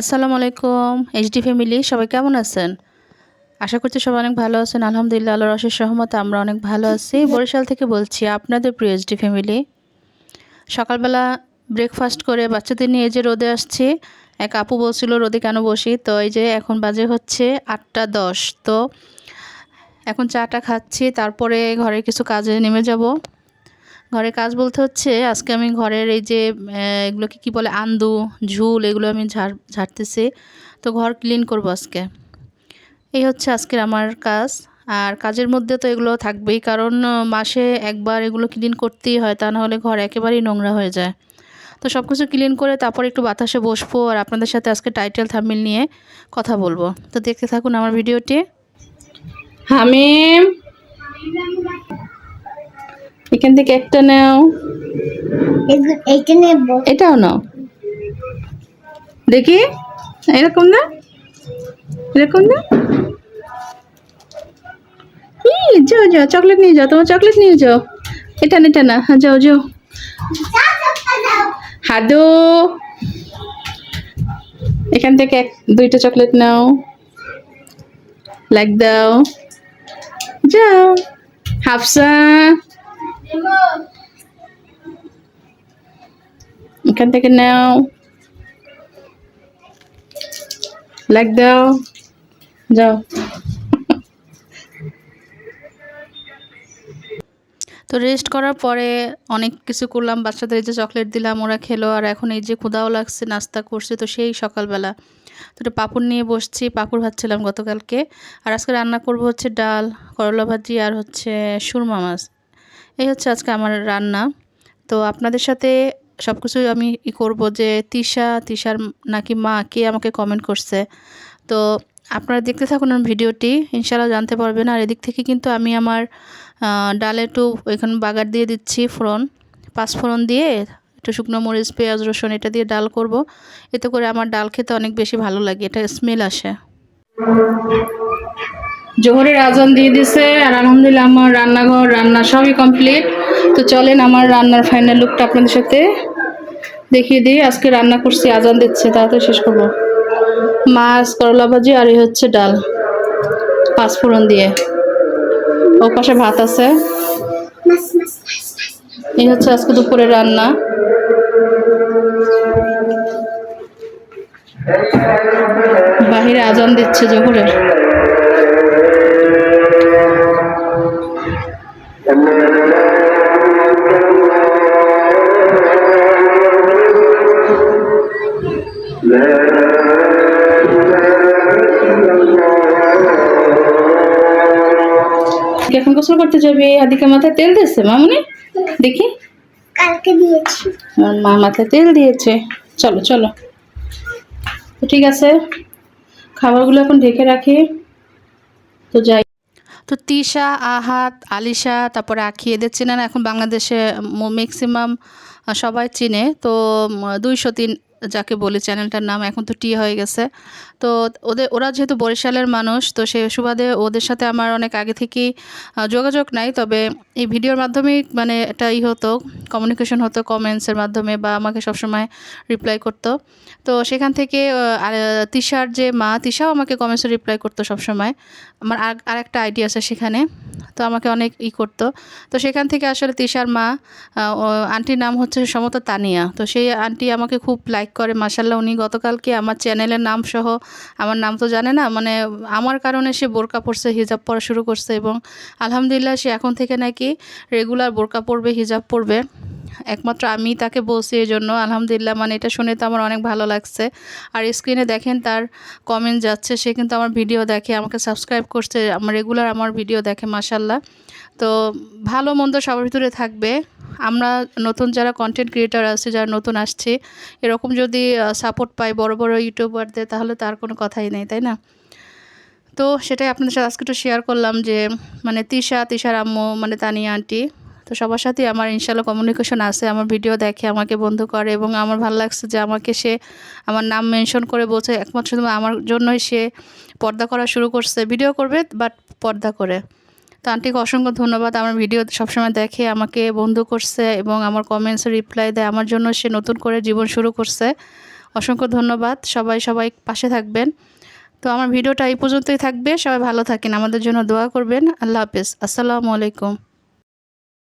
আসসালামু আলাইকুম HD family সবাই কেমন আছেন? আশা করছি সবাই অনেক ভালো আছেন। আলহামদুলিল্লাহ, আল্লাহর অশেষ সহমত আমরা অনেক ভালো আছি। বরিশাল থেকে বলছি, আপনাদের প্রিয় এইচডি ফ্যামিলি সকালবেলা ব্রেকফাস্ট করে বাচ্চাদের নিয়ে যে রোদে আসছি, এক আপু বলছিল, রোদে কেন বসি? তো এই যে এখন বাজে হচ্ছে আটটা দশ। তো এখন চাটা খাচ্ছি, তারপরে ঘরের কিছু কাজে নেমে যাব। ঘরের কাজ বলতে হচ্ছে, আজকে আমি ঘরের এই যে এগুলোকে কি বলে, আন্দু, ঝুল এগুলো আমি ঝাড়, ঝাড়তেছি। তো ঘর ক্লিন করব আজকে। এই হচ্ছে আজকের আমার কাজ। আর কাজের মধ্যে তো এগুলো থাকবেই, কারণ মাসে একবার এগুলো ক্লিন করতেই হয়, তা নাহলে ঘর একেবারেই নোংরা হয়ে যায়। তো সব কিছু ক্লিন করে তারপর একটু বাতাসে বসবো, আর আপনাদের সাথে আজকে টাইটেল থামিল নিয়ে কথা বলব। তো দেখতে থাকুন আমার ভিডিওটি। হামিম! এখান থেকে একটা নাও। এগুলো- এইটা নেব। এটাও নাও। দেখি এরকম না? এরকম না? যাও যাও চকলেট নিয়ে যাও তোমার চকলেট নিয়ে যাও। এটা না এটা না হ্যাঁ যাও যাও। হাদু। এখান থেকে এক দুইটা চকলেট নাও। লাগ দাও। যাও। হাফসা। এখান থেকে নাও লাগ দাও যাও তো রেস্ট করার পরে অনেক কিছু করলাম, বাচ্চাদের যে চকলেট দিলাম, ওরা খেলো, আর এখন এই যে ক্ষুদাও লাগছে, নাস্তা করছে, তো সেই সকালবেলা। তো একটা পাঁপড় নিয়ে বসছি, পাঁপড় ভাজছিলাম গতকালকে। আর আজকে রান্না করব হচ্ছে ডাল, করলা ভাজি, আর হচ্ছে সুরমা মাছ। এই হচ্ছে আজকে আমার রান্না। তো আপনাদের সাথে সব কিছু আমি ই করব যে তিশা, তিশার নাকি মা কে আমাকে কমেন্ট করছে। তো আপনারা দেখতে থাকুন ভিডিওটি, ইনশাআল্লাহ জানতে পারবেন। আর এদিক থেকে কিন্তু আমি আমার ডালে একটু এখানে বাগার দিয়ে দিচ্ছি ফোড়ন, পাঁচ ফোড়ন দিয়ে একটু শুকনো মরিচ, পেঁয়াজ, রসুন এটা দিয়ে ডাল করব। এতে করে আমার ডাল খেতে অনেক বেশি ভালো লাগে, এটা স্মেল আসে। জোহরের আজান দিয়ে দিছে আর আলহামদুলিল্লাহ আমার রান্নাঘর, রান্না সবই কমপ্লিট তো চলেন আমার রান্নার ফাইনাল লুকটা আপনাদের সাথে দেখিয়ে দিই। আজকে রান্না করছি, আজান দিচ্ছে, তাড়াতাড়ি শেষ করব। মাছ, করলা ভাজি আর এই হচ্ছে ডাল পাঁচফোড়ন দিয়ে। ও পাশে ভাত আছে। এই হচ্ছে আজকে দুপুরে রান্না। বাহিরে আজান দিচ্ছে জোহরের। এখন গোসল করতে যাবি। আদিকে মাথায় তেল দিচ্ছে মামুনি? দেখি। কালকে দিয়েছি। আমার মা মাথায় তেল দিয়েছে। চলো চলো। তো ঠিক আছে। খাবারগুলো এখন ঢেকে রাখি। তো যাই। তো তিশা আহাত আলিশা তারপরে আখি এদের চেনেন এখন বাংলাদেশে ম্যাক্সিমাম সবাই চিনে। তো দুইশো তিন যাকে বলি, চ্যানেলটার নাম এখন তো টি হয়ে গেছে। তো, ওদের, ওরা যেহেতু বরিশালের মানুষ, তো সেই সুবাদে ওদের সাথে আমার অনেক আগে থেকেই যোগাযোগ নাই। তবে এই ভিডিওর মাধ্যমেই মানে একটা ই হতো কমিউনিকেশন হতো কমেন্টসের মাধ্যমে বা আমাকে সবসময় রিপ্লাই করতো। তো, সেখান থেকে তিশার যে মা, তিশাও আমাকে কমেন্টসে রিপ্লাই করতো সবসময়। আমার আর একটা আইডি আছে সেখানে, তো আমাকে অনেক ই করতো। তো সেখান থেকে আসলে তিশার মা আন্টির নাম হচ্ছে সমতা তানিয়া। তো সেই আন্টি আমাকে খুব লাইক করে মাসাল্লাহ উনি গতকালকে আমার চ্যানেলের নাম সহ, আমার নাম তো জানে না মানে আমার কারণে সে বোরকা পরছে, হিজাব পরা শুরু করছে এবং আলহামদুলিল্লাহ সে এখন থেকে নাকি রেগুলার বোরকা পরবে, হিজাব পরবে। একমাত্র আমি তাকে বলছি এই জন্য। আলহামদুলিল্লাহ মানে এটা শুনে তো আমার অনেক ভালো লাগছে। আর স্ক্রিনে দেখেন তার কমেন্ট যাচ্ছে, সে কিন্তু আমার ভিডিও দেখে, আমাকে সাবস্ক্রাইব করছে, আমার রেগুলার আমার ভিডিও দেখে মাসাল্লাহ তো ভালো মন্দ সবার ভিতরে থাকবে। আমরা নতুন যারা কন্টেন্ট ক্রিয়েটার আছে, যারা নতুন আসছে, এরকম যদি সাপোর্ট পাই বড় বড় ইউটিউবারদের তাহলে তার কোনো কথাই নেই, তাই না? তো সেটাই আপনাদের সাথে আজকে একটু শেয়ার করলাম যে মানে তিশা, তিশার আম্মু মানে তানিয়া আন্টি তো সবার সাথেই আমার ইনশাল্লাহ কমিউনিকেশন আছে, আমার ভিডিও দেখে, আমাকে বন্ধু করে এবং আমার ভালো লাগছে যে আমাকে সে আমার নাম মেনশন করে বলছে, একমাত্র শুধু আমার জন্যই সে পর্দা করা শুরু করছে। ভিডিও করবে বাট পর্দা করে। তো আন্টিকে অসংখ্য ধন্যবাদ, আমার ভিডিও সবসময় দেখে, আমাকে বন্ধু করছে এবং আমার কমেন্টসে রিপ্লাই দেয়, আমার জন্য সে নতুন করে জীবন শুরু করছে। অসংখ্য ধন্যবাদ, সবাই সবাই পাশে থাকবেন। তো আমার ভিডিওটা এই পর্যন্তই থাকবে, সবাই ভালো থাকেন, আমাদের জন্য দোয়া করবেন। আল্লাহ হাফেজ, আসসালামু আলাইকুম।